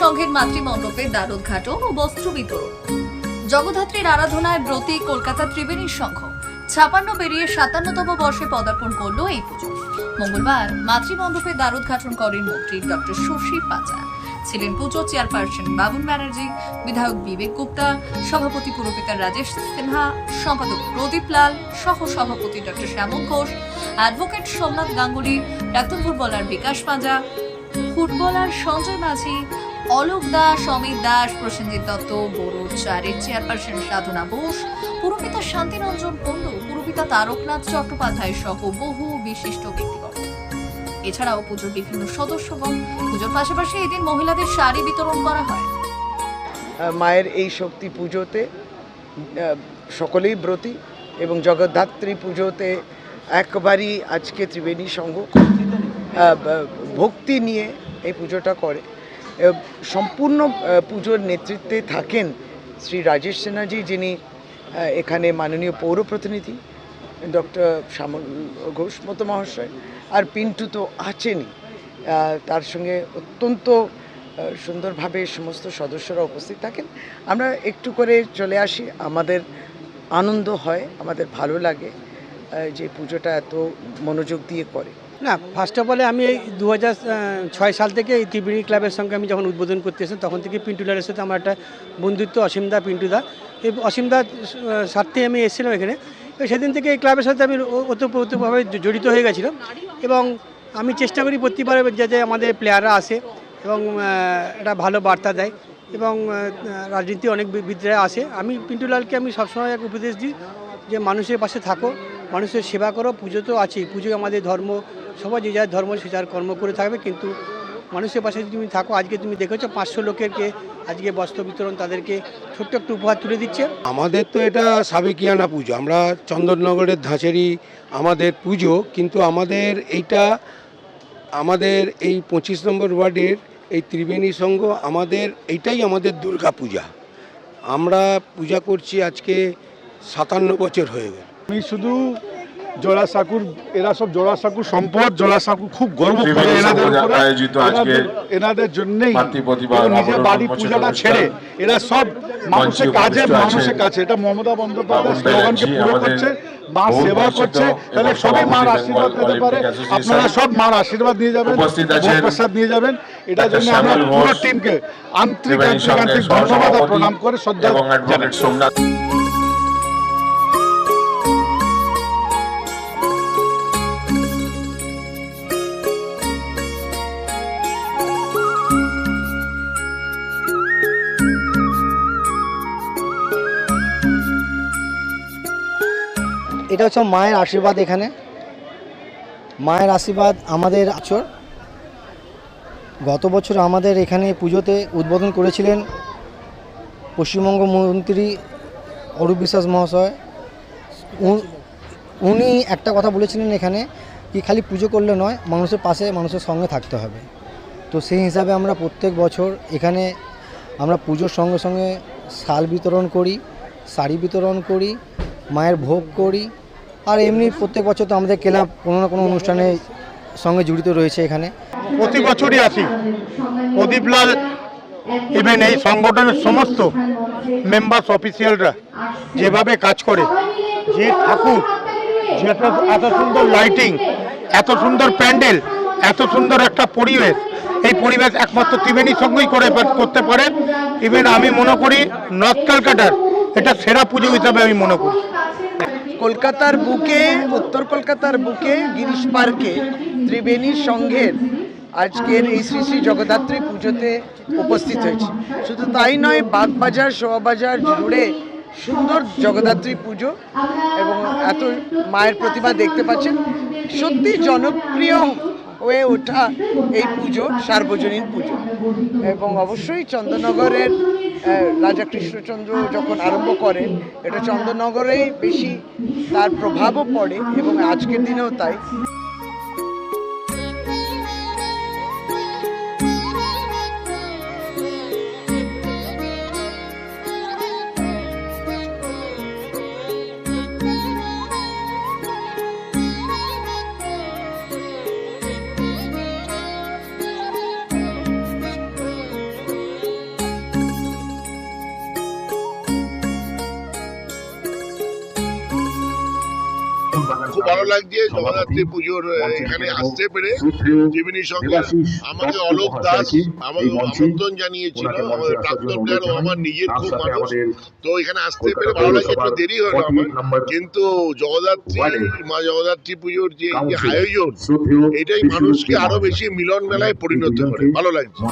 সংঘের মাতৃমণ্ডপে দ্বারোদ্ঘাটন ও বস্ত্র বিতরণ। জগদ্ধাত্রীর আরাধনায় ব্রতী কলকাতা ত্রিবেণী সংঘ ছাপান্ন পেরিয়ে সাতান্নতম বর্ষে পদার্পণ করল এই পুজো। মঙ্গলবার মাতৃমণ্ডপে দ্বারোদ্ঘাটন করেন মন্ত্রী ডক্টর শশী পাচা ছিলেন পুজো চেয়ারপারসন বাবুন ব্যানার্জি, বিধায়ক বিবেক গুপ্তা, সভাপতি পুরপিতা রাজেশ সিনহা, সম্পাদক প্রদীপ লাল সহ সভাপতি ডক্টর শ্যামল ঘোষ, অ্যাডভোকেট সোমনাথ গাঙ্গুলি প্রাক্তন ফুটবলার বিকাশ পাঁজা, ফুটবলার সঞ্জয় মাঝি অলোক দাস, অমিত দাস, প্রসেনজিৎ দত্ত, বড় চারের চেয়ারপারসন সাধনা বোস পুরপিতা শান্তিরঞ্জন কুণ্ডু পুরপিতা তারকনাথ চট্টোপাধ্যায় সহ বহু বিশিষ্ট ব্যক্তিগণ। এছাড়াও পুজোর বিভিন্ন সদস্যগণ, পুজোর পাশাপাশি এদিন মহিলাদের শাড়ি বিতরণ করা হয়। মায়ের এই শক্তি পুজোতে সকলেই ব্রতী এবং জগদ্ধাত্রী পুজোতে একবারই আজকে ত্রিবেণী সংঘ ভক্তি নিয়ে এই পুজোটা করে। সম্পূর্ণ পুজোর নেতৃত্বে থাকেন শ্রী রাজেশ সিনহাজি যিনি এখানে মাননীয় পৌর প্রতিনিধি, ডক্টর শ্যামল ঘোষ মতো মহাশয়, আর পিন্টু তো আছেনই। তার সঙ্গে অত্যন্ত সুন্দরভাবে সমস্ত সদস্যরা উপস্থিত থাকেন। আমরা একটু করে চলে আসি। আমাদের আনন্দ হয়, আমাদের ভালো লাগে যে পুজোটা এত মনোযোগ দিয়ে করে। না ফার্স্ট অফ অলে আমি এই দু ছয় সাল থেকে এই ত্রিবেণী ক্লাবের সঙ্গে আমি যখন উদ্বোধন করতে এসেছি, তখন থেকে পিন্টুলারের সাথে আমার একটা বন্ধুত্ব অসীমদা পিন্টুদা এই অসীমদার স্বার্থে আমি এসেছিলাম এখানে। সেদিন থেকে এই ক্লাবের সাথে আমি ওতপ্রোতভাবে জড়িত হয়ে গেছিলাম এবং আমি চেষ্টা করি প্রতিবারে যাতে আমাদের প্লেয়াররা আসে এবং একটা ভালো বার্তা দেয় এবং রাজনীতি অনেক বি- আসে। আমি পিন্টুলালকে আমি সবসময় এক উপদেশ দিই যে, মানুষের পাশে থাকো মানুষের সেবা করো, পুজো তো আছেই। পুজো আমাদের ধর্ম সবাই যে যার ধর্ম, সে যার কর্ম করে থাকবে, কিন্তু মানুষের পাশে তুমি থাকো, আজকে তুমি দেখেছ পাঁচশো লোকেরকে আজকে বস্ত্র বিতরণ তাদেরকে ছোট্ট একটু উপহার তুলে দিচ্ছে। আমাদের তো এটা সাবেকিয়ানা পুজো। আমরা চন্দননগরের ধাঁচেরই আমাদের পুজো, কিন্তু আমাদের এইটা, আমাদের এই পঁচিশ নম্বর ওয়ার্ডের এই ত্রিবেণী সংঘ আমাদের এইটাই আমাদের দুর্গা পূজা আমরা পূজা করছি আজকে সাতান্ন বছর হয়ে গেল। আমি শুধু জোড়াসাঁকুর এরা সব জোড়াসাঁকুর সম্পদ জোড়াসাঁকু খুব গর্ব করে এনাদের আয়োজিত আজকে এনাদের- জন্যই নিজের বাড়ি পূজাটা ছেড়ে এরা সব মানুষের কাজে মানুষের কাছে। এটা মমতা বন্দ্যোপাধ্যায় স্লোগানকে পুরো করছে মা সেবা করছে। তাহলে সবাই মার আশীর্বাদ পেতে পারে। আপনারা সব মার আশীর্বাদ নিয়ে যাবেন প্রসাদ নিয়ে যাবেন। এটার জন্য আমরা পুরো টিমকে আন্তরিক আন্তরিক আন্তরিক ধন্যবাদ প্রণাম করে শ্রদ্ধা সোমনাথ এটা হচ্ছে মায়ের আশীর্বাদ এখানে। মায়ের আশীর্বাদ আমাদের আচর। গত বছর আমাদের এখানে পুজোতে উদ্বোধন করেছিলেন পশ্চিমবঙ্গ মন্ত্রী অরূপ বিশ্বাস মহাশয়। উন- একটা কথা বলেছিলেন এখানে কি খালি পুজো করলে নয়, মানুষের পাশে মানুষের সঙ্গে থাকতে হবে। তো সেই হিসাবে আমরা প্রত্যেক বছর এখানে আমরা পুজোর সঙ্গে সঙ্গে শাল বিতরণ করি, শাড়ি বিতরণ করি মায়ের ভোগ করি। আর এমনি প্রত্যেক বছর তো আমাদের ক্লাব কোনো না কোনো অনুষ্ঠানের সঙ্গে জড়িত রয়েছে এখানে। প্রতি বছরই আসি। প্রদীপলাল ইভেন এই সংগঠনের সমস্ত মেম্বার্স অফিসিয়ালরা যেভাবে কাজ করে, যে ঠাকুর যেটা এত সুন্দর লাইটিং এত সুন্দর প্যান্ডেল, এত সুন্দর একটা পরিবেশ, এই পরিবেশ একমাত্র ত্রিবেণীর সঙ্গেই করে করতে পারে। ইভেন আমি মনে করি নর্থ ক্যালকাটার এটা সেরা পুজো হিসাবে আমি মনে করি। কলকাতার বুকে, উত্তর কলকাতার বুকে, গিরিশ পার্কে ত্রিবেণী সংঘের আজকের এই শ্রী শ্রী জগদ্ধাত্রী পুজোতে উপস্থিত হয়েছে। শুধু তাই নয়, বাগবাজার শোয়াবাজার জুড়ে সুন্দর জগদ্ধাত্রী পুজো এবং এত মায়ের প্রতিভা দেখতে পাচ্ছেন। সত্যি জনপ্রিয় হয়ে ওঠা এই পুজো, সার্বজনীন পুজো। এবং অবশ্যই চন্দ্রনগরের রাজা কৃষ্ণচন্দ্র যখন আরম্ভ করেন, এটা চন্দ্রনগরেই বেশি তার প্রভাবও পড়ে এবং আজকের দিনেও তাই। ভালো লাগছে জগদ্ধাত্রী পুজোর এখানে আসতে পেরে ত্রিবেণীর সঙ্গে আমাকে অলোক দাস আমাকে আমন্ত্রণ জানিয়েছিল আমাদের প্রাক্তন প্লেয়ার ও আমার নিজের খুব মানুষ। তো এখানে আসতে পেরে ভালো লাগছে একটু দেরি হলো আমার। কিন্তু জগদ্ধাত্রী মা জগদ্ধাত্রী পুজোর যে আয়োজন এটাই মানুষকে আরও বেশি মিলন মেলায় পরিণত করে। ভালো লাগছে।